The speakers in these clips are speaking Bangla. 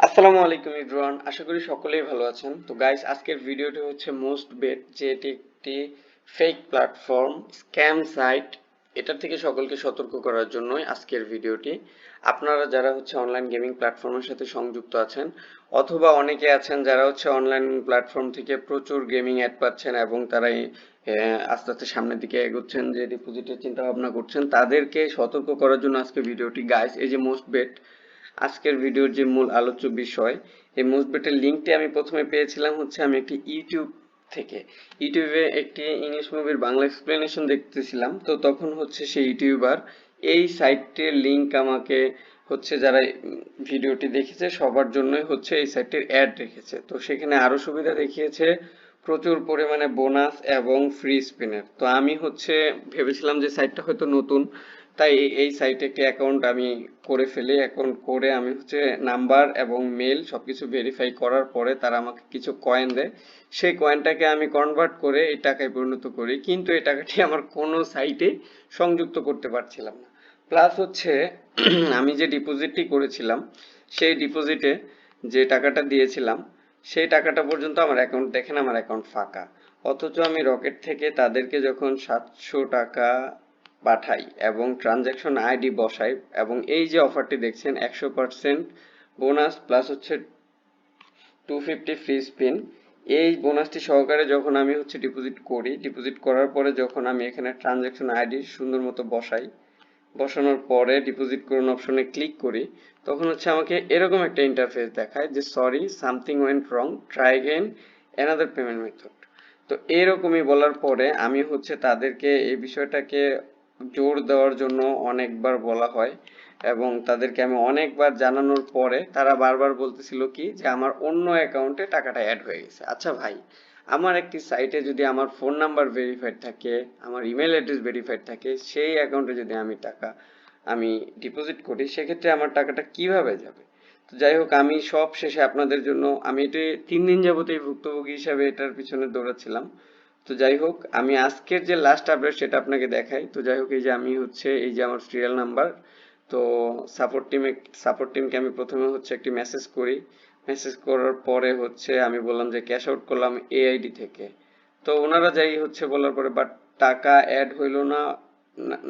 আসসালামু আলাইকুম ইব্রান আশা করি সকলেই ভালো আছেন। তো গাইস আজকের ভিডিওটি হচ্ছে মোস্ট বেট যে এটি একটি ফেক প্ল্যাটফর্ম স্ক্যাম সাইট এটা থেকে সকলকে সতর্ক করার জন্যই আজকের ভিডিওটি। আপনারা যারা হচ্ছে অনলাইন গেমিং প্ল্যাটফর্মের সাথে সংযুক্ত আছেন অথবা অনেকে আছেন যারা হচ্ছে অনলাইন প্ল্যাটফর্ম থেকে প্রচুর গেমিং অ্যাড পাচ্ছেন এবং আহ, আস্তে আস্তে সামনের দিকে এগোচ্ছেন যে ডিপোজিটের চিন্তা ভাবনা করছেন তাদেরকে সতর্ক করার জন্য আজকে ভিডিওটি। গাইস এই যে মোস্ট বেট আজকের ভিডিওর যে মূল আলোচ্য বিষয়, এই মুভমেন্টের লিঙ্কটি আমি প্রথমে পেয়েছিলাম হচ্ছে আমি একটি ইউটিউব থেকে। ইউটিউবে একটি ইংলিশ মুভির বাংলা এক্সপ্লেনেশন দেখতেছিলাম, তো তখন হচ্ছে সেই ইউটিউবার এই সাইটটির লিংক আমাকে হচ্ছে যারা ভিডিওটি দেখেছে সবার জন্যই হচ্ছে এই সাইটটির অ্যাড রেখেছে। তো সেখানে আরও সুবিধা দেখিয়েছে প্রচুর পরিমাণে বোনাস এবং ফ্রি স্পিনের তো আমি হচ্ছে ভেবেছিলাম যে সাইটটা হয়তো নতুন তাই এই- সাইটে একটি অ্যাকাউন্ট আমি করে ফেলি। অ্যাকাউন্ট করে আমি হচ্ছে নাম্বার এবং মেল সবকিছু ভেরিফাই করার পরে তারা আমাকে কিছু কয়েন দেয়। সেই কয়েনটাকে আমি কনভার্ট করে এই টাকায় পরিণত করি। কিন্তু এই টাকাটি আমার কোনো সাইটে সংযুক্ত করতে পারছিলাম না। প্লাস হচ্ছে আমি যে ডিপোজিটটি করেছিলাম, সেই ডিপোজিটে যে টাকাটা দিয়েছিলাম, সেই টাকাটা পর্যন্ত আমার অ্যাকাউন্ট দেখেন আমার অ্যাকাউন্ট ফাঁকা। অথচ আমি রকেট থেকে তাদেরকে যখন সাতশো টাকা পাঠাই এবং ট্রানজ্যাকশন আইডি বসাই এবং এই যে অফারটি দেখছেন, একশো পার্সেন্ট বোনাস প্লাস হচ্ছে টু ফিফটি ফ্রি স্পিন এই বোনাসটি সহকারে যখন আমি হচ্ছে ডিপোজিট করি ডিপোজিট করার পরে যখন আমি এখানে ট্রানজ্যাকশন আইডি সুন্দর মতো বসাই, বসানোর পরে ডিপোজিট করুন অপশনে ক্লিক করি, তখন হচ্ছে আমাকে এরকম একটা ইন্টারফেস দেখায় যে sorry something went wrong try again another payment method তো এরকমই বলার পরে আমি হচ্ছে তাদেরকে এই বিষয়টাকে জোর দেওয়ার জন্য অনেকবার বলা হয় এবং তাদেরকে আমি অনেকবার জানানোর পরে তারা বারবার বলতেছিল কি যে আমার অন্য অ্যাকাউন্টে টাকাটা অ্যাড হয়ে গেছে। আচ্ছা ভাই, আমার একটি সাইটে যদি আমার ফোন নাম্বার ভেরিফাইড থাকে, আমার ইমেল অ্যাড্রেস ভেরিফাইড থাকে, সেই অ্যাকাউন্টে যদি আমি টাকা আমি ডিপোজিট করি, সেক্ষেত্রে আমার টাকাটা কীভাবে যাবে? তো যাই হোক, আমি সব শেষে আপনাদের জন্য, আমি এটি তিন দিন যাবতীয় ভুক্তভোগী হিসাবে এটার পিছনে দৌড়াচ্ছিলাম। তো যাই হোক, আমি আজকের যে লাস্ট আপডেট সেটা আপনাকে দেখাই। তো যাই হোক, এই যে আমি হচ্ছে, এই যে আমার সিরিয়াল নাম্বার তো সাপোর্ট টিমে সাপোর্ট টিমকে আমি প্রথমে হচ্ছে একটি মেসেজ করি। মেসেজ করার পরে হচ্ছে আমি বললাম যে ক্যাশ আউট করলাম এআইডি থেকে। তো ওনারা যাই হচ্ছে বলার পরে বাট টাকা অ্যাড হইল না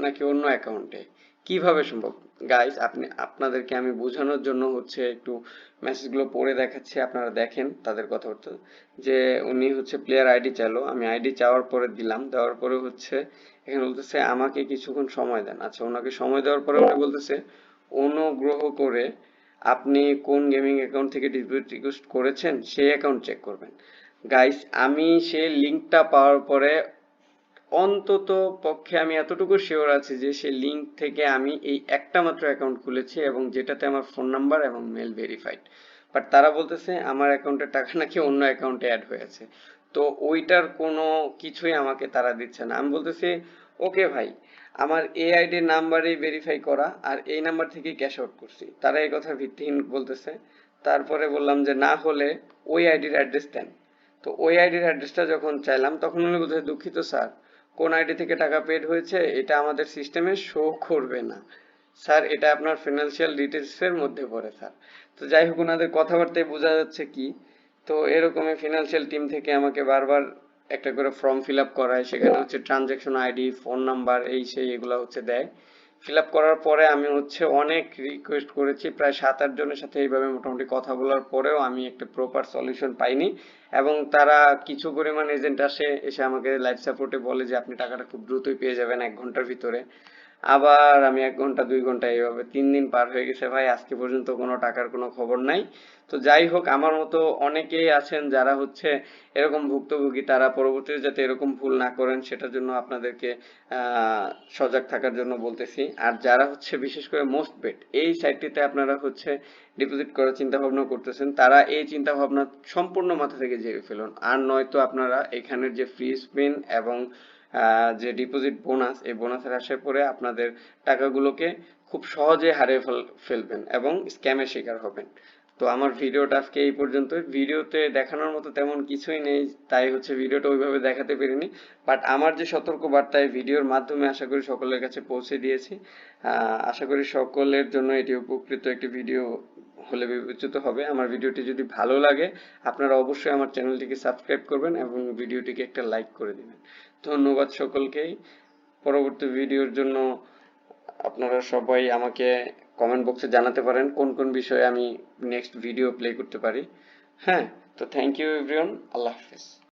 নাকি অন্য অ্যাকাউন্টে কীভাবে সম্ভব? গাইস আপনি, আপনাদেরকে আমি বোঝানোর জন্য হচ্ছে একটু মেসেজগুলো পড়ে দেখাচ্ছি, আপনারা দেখেন তাদের কথাবার্তা। যে উনি হচ্ছে প্লেয়ার আইডি চাইলো, আমি আইডি চাওয়ার পরে দিলাম, দেওয়ার পরে হচ্ছে এখানে বলতেছে আমাকে কিছুক্ষণ সময় দেন। আচ্ছা ওনাকে সময় দেওয়ার পরে উনি বলতেছে, অনুগ্রহ করে আপনি কোন গেমিং অ্যাকাউন্ট থেকে ডিপোজিট রিকোয়েস্ট করেছেন, সেই অ্যাকাউন্ট চেক করবেন। গাইস আমি সেই লিঙ্কটা পাওয়ার পরে অন্তত পক্ষে আমি এতটুকু শিওর আছি যে সেই লিঙ্ক থেকে আমি এই একটা মাত্র অ্যাকাউন্ট খুলেছি এবং যেটাতে আমার ফোন নাম্বার এবং মেল ভেরিফাইড বাট তারা বলতেছে আমার অ্যাকাউন্টের টাকা নাকি অন্য অ্যাকাউন্টে অ্যাড হয়েছে তো ওইটার কোনো কিছুই আমাকে তারা দিচ্ছে না। আমি বলতেছি, ওকে ভাই, আমার এই আইডির নাম্বারেই ভেরিফাই করা আর এই নাম্বার থেকেই ক্যাশ আউট করছি। তারা এই কথা ভিত্তিহীন বলতেছে। তারপরে বললাম যে, না হলে ওই আইডির অ্যাড্রেস দেন। তো ওই আইডির অ্যাড্রেসটা যখন চাইলাম, তখন উনি বলছে দুঃখিত স্যার কোন আইডি থেকে টাকা পেড হয়েছে, এটা আমাদের সিস্টেমে শো করবে না। স্যার, এটা আপনার ফিনান্সিয়াল ডিটেলস এর মধ্যে পড়ে, স্যার। তো যাই হোক, ওনাদের কথাবার্তায় বোঝা যাচ্ছে কি, তো এরকমই ফিনান্সিয়াল টিম থেকে আমাকে বারবার একটা করে ফর্ম ফিল আপ করায়। সেখানে হচ্ছে ট্রানজ্যাকশন আইডি ফোন নাম্বার এই সেই এগুলো হচ্ছে দেয়। ফিল আপ করার পরে আমি হচ্ছে অনেক রিকোয়েস্ট করেছি, প্রায় সাত আট জনের সাথে এইভাবে মোটামুটি কথা বলার পরেও আমি একটা প্রপার সলিউশন পাইনি এবং তারা কিছু পরিমাণ এজেন্ট আসে, এসে আমাকে লাইফ সাপোর্টে বলে যে, আপনি টাকাটা খুব দ্রুতই পেয়ে যাবেন এক ঘণ্টার ভিতরে। আবার আমি এক ঘণ্টা, দুই ঘণ্টা এইভাবে তিন দিন পার হয়ে গেছে ভাই, আজকে পর্যন্ত কোনো টাকার কোনো খবর নাই। তো যাই হোক, আমার মতো অনেকেই আছেন যারা হচ্ছে এরকম ভুক্তভোগী, তারা পরবর্তীতে যাতে এরকম ভুল না করেন, সেটার জন্য আপনাদেরকে সজাগ থাকার জন্য বলতেছি। আর যারা হচ্ছে বিশেষ করে মোস্ট বেট এই সাইটটিতে আপনারা হচ্ছে ডিপোজিট করার চিন্তা ভাবনা করতেছেন, তারা এই চিন্তা ভাবনা সম্পূর্ণ মাথা থেকে ঝেড়ে ফেলুন। আর নয়তো আপনারা এখানের যে ফ্রি স্পিন এবং যে ডিপোজিট বোনাস এই বোনাসের আশায় পড়ে আপনাদের টাকাগুলোকে খুব সহজে হারিয়ে ফেল- ফেলবেন এবং স্ক্যামের শিকার হবেন। তো আমার ভিডিওটা আজকে এই পর্যন্ত ভিডিওতে দেখানোর মতো তেমন কিছুই নেই, তাই হচ্ছে ভিডিওটা ওইভাবে দেখাতে পারিনি। বাট আমার যে সতর্ক বার্তা এই ভিডিওর মাধ্যমে আশা করি সকলের কাছে পৌঁছে দিয়েছি। আশা করি সকলের জন্য এটি উপকৃত একটি ভিডিও হলে বিবেচিত হবে। আমার ভিডিওটি যদি ভালো লাগে, আপনারা অবশ্যই আমার চ্যানেলটিকে সাবস্ক্রাইব করবেন এবং ভিডিওটিকে একটা লাইক করে দিবেন। ধন্যবাদ সকলকেই। পরবর্তী ভিডিওর জন্য আপনারা সবাই আমাকে কমেন্ট বক্সে জানাতে পারেন কোন কোন বিষয়ে আমি নেক্সট ভিডিও প্লে করতে পারি। হ্যাঁ তো থ্যাংক ইউ এভরিওয়ান আল্লাহ হাফেজ।